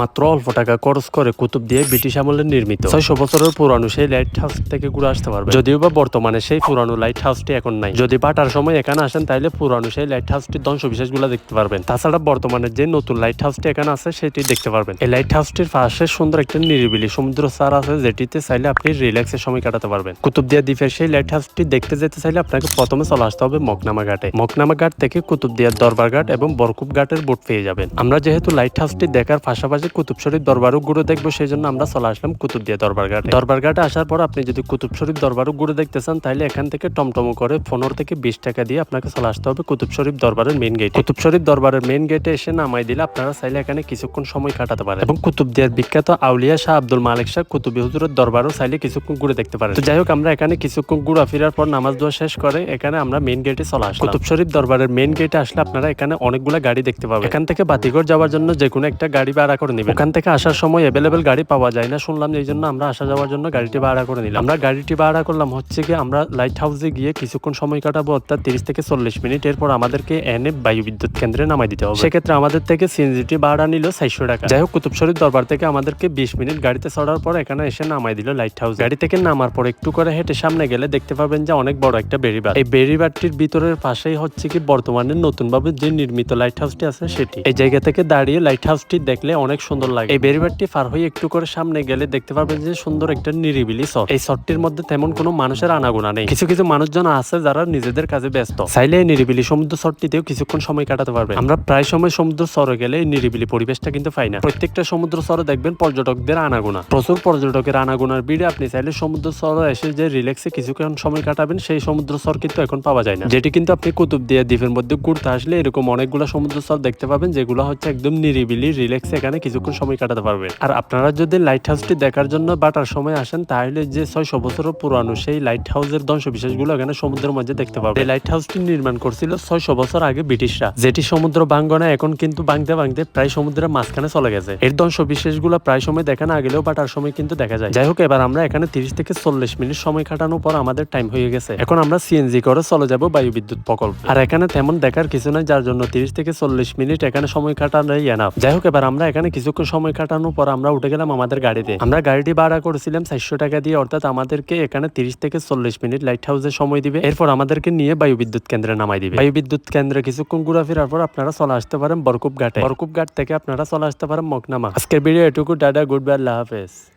মাত্র অল্প টাকা খরচ করে কুতুব দিয়ে ব্রিটিশ আমলে নির্মিত। ছয়শো বছরের পুরানো সেই লাইট হাউস থেকে ঘুরে আসতে পারবে। যদিও বা বর্তমানে সেই পুরানো লাইট হাউসটি এখন নাই। যদি পাটার সময় এখানে আসেন তাহলে পুরানো সেই লাইট হাউসটির ধ্বংস বিশেষগুলো দেখতে পারবেন। তাছাড়া বর্তমানে যে নতুন লাইট হাউসটি এখানে আছে, সেটি দেখতে পারবেন। এই লাইট হাউসটির পাশে সুন্দর একটা নিরিবিলি সমুদ্র সার আছে, যেটিতে চাইলে আপনি রিল্যাক্সের সময় কাটাতে পারবেন। কুতুবদিয়া দ্বীপের সেই লাইট হাউসটি দেখতে যেতে চাইলে আপনাকে প্রথমে চলে আসতে হবে মকনামা ঘাটে। মকনামা ঘাট থেকে কুতুবদিয়ার দরবার ঘাট এবং বরকুব ঘাটের বোট পেয়ে যাবেন। আমরা যেহেতু লাইট হাউসটি দেখার পাশাপাশি কুতুব শরীফ দরবারও ঘুরে দেখব, সেই জন্য আমরা চলে আসলাম কুতুবদিয়া দরবার ঘাটে দরবার ঘাটে আসার পর আপনি যদি কুতুব শরীফ দরবারও ঘুরে দেখতে চান, তাহলে এখান থেকে টমটমো করে পনেরো থেকে বিশ টাকা দিয়ে আপনাকে চলে আসতে হবে কুতুব শরীফ দরবারের মেন গেট কুতুব শরীফ দরবারের মেন গেটে এসে নামাই দিলে আপনারা চাইলে এখানে কিছুক্ষণ সময় কাটাতে পারেন। এবং কুতুবদিয়ার বিখ্যাত আউলিয়া শাহ আব্দুল মালিক শাহ কুতুবি হুজুরের দরবারও চাইলে কিছুক্ষণ ঘুরে দেখতে পারেন। তো যাই হোক, আমরা এখানে কিছুক্ষণ ঘুরা ফেরার পর নামাজ দোয়া শেষ করে এখানে আমরা মেন গেটে চলে আসলাম। কুতুব শরীফ দরবারের মেন গেটে আসলে আপনারা এখানে অনেকগুলো গাড়ি দেখতে পাবেন। এখান থেকে বাতিঘর যাওয়ার জন্য যে কোনো একটা গাড়ি ভাড়া করে নেবেন। ওখান থেকে আসার সময় অ্যাভেলেবেল গাড়ি পাওয়া যায় না। শুনলাম এই জন্য আমরা আসা যাওয়ার জন্য গাড়িটি ভাড়া করে নিলাম। আমরা গাড়িটি ভাড়া করলাম হচ্ছে কি আমরা লাইট হাউসে গিয়ে কিছুক্ষণ সময় কাটাবো, অর্থাৎ তিরিশ থেকে চল্লিশ মিনিট। এরপর আমাদেরকে এনে বায়ু বিদ্যুৎ কেন্দ্রে নামাই দিতে হবে। সেক্ষেত্রে আমাদের থেকে সিএনজিটি ভাড়া নিল চারশো টাকা। যাই হোক কুতুব শরীফ দরবার থেকে আমাদেরকে বিশ মিনিট গাড়িতে চড়ার পর এখানে এসে নামাই দিল লাইট হাউস গাড়ি থেকে নামার পর একটু করে হেঁটে সামনে গেলে দেখতে পাবেন যে অনেক বড় একটা বেড়িবাদ এই বেড়িবাদটির ভিতরের পাশেই হচ্ছে কি বর্তমানে নতুন ভাবে যে নির্মিত লাইট হাউসটি আছে সেটি। এই জায়গা থেকে দাঁড়িয়ে লাইট হাউসটি দেখলে অনেক সুন্দর লাগে। এই বেড়িবাদটি পার হয়ে একটু করে সামনে গেলে দেখতে পাবেন যে সুন্দর একটা নিরিবিলি শট এই শটটির মধ্যে তেমন কোনো মানুষের আনাগোনা নেই। কিছু কিছু মানুষজন আছে যারা নিজেদের কাজে ব্যস্ত। চাইলে এই নিরিবিলি সমুদ্র শটটিতেও কিছুক্ষণ সময় কাটাতে পারবে আমরা প্রায় সময় সমুদ্র সরে গেলে এই নিরিবিলি পরিবেশটা কিন্তু পাই না। প্রত্যেকটা সমুদ্র সরে দেখবেন পর্যটকদের আনাগোনা। প্রচুর পর্যটকের আনাগোনার ভিড়ে। আপনি চাইলে সমুদ্র সরে এসে যে রিল্যাক্সে কিছুক্ষণ সময় কাটাবেন, সেই সমুদ্র সর কিন্তু এখন পাওয়া যায় না। যেটি কিন্তু আপনি কুতুব দিয়ে দ্বীপের মধ্যে ঘুরতে আসলে এরকম অনেকগুলো সমুদ্র সর দেখতে পাবেন, যেগুলো হচ্ছে একদম নিরিবিলি রিল্যাক্সে এখানে কিছুক্ষণ সময় কাটাতে পারবেন আর আপনারা যদি লাইট হাউসটি দেখার জন্য বাটার সময় আসেন, তাহলে যে ছয়শো বছর পুরানো সেই লাইট হাউসের ধ্বংস বিশেষগুলো এখানে সমুদ্রের মধ্যে দেখতে পাবেন এই লাইট হাউসটি নির্মাণ করছিল ছয়শো বছর আগে ব্রিটিশরা। যেটি সমুদ্র বাঙ্গনা এখন কিন্তু ভাঙতে ভাঙতে প্রায় সমুদ্রের মাঝখানে চলে গেছে। এর ধ্বংস বিশেষগুলো প্রায় সময় দেখা না গেলেও বাটার সময় কিন্তু দেখা যায়। যাই হোক, এবার আমরা এখানে তিরিশ থেকে চল্লিশ মিনিট সময় কাটানোর পর আমাদের টাইম হয়ে গেছে। এখন আমরা সিএনজি করে চলে যাব বায়ু বিদ্যুৎ প্রকল্প। আর এখানে তেমন দেখার কিছু নাই, যার জন্য তিরিশ থেকে চল্লিশ মিনিট এখানে সময় কাটানোই এনাফ যাই হোক, এবার আমরা এখানে কিছুক্ষণ সময় কাটানোর পর আমরা উঠে গেলাম আমাদের গাড়িতে। আমরা গাড়িটি ভাড়া করেছিলাম চারশো টাকা দিয়ে, অর্থাৎ আমাদেরকে এখানে তিরিশ থেকে চল্লিশ মিনিট লাইট হাউসে সময় দিবে। এরপর আমাদেরকে নিয়ে বায়ু বিদ্যুৎ কেন্দ্রে নামাই দিবে। বায়ু বিদ্যুৎ কেন্দ্রে কিছুক্ষণ ঘোরাফেরার পর আপনারা চলে আসতে পারেন বরকুপ ঘাটে। বরকুপ ঘাট থেকে আপনারা চলে আসতে পারেন মকনামা আজকের ভিডিও এটুকু দাদা গুড বাই আল্লাহ হাফেজ।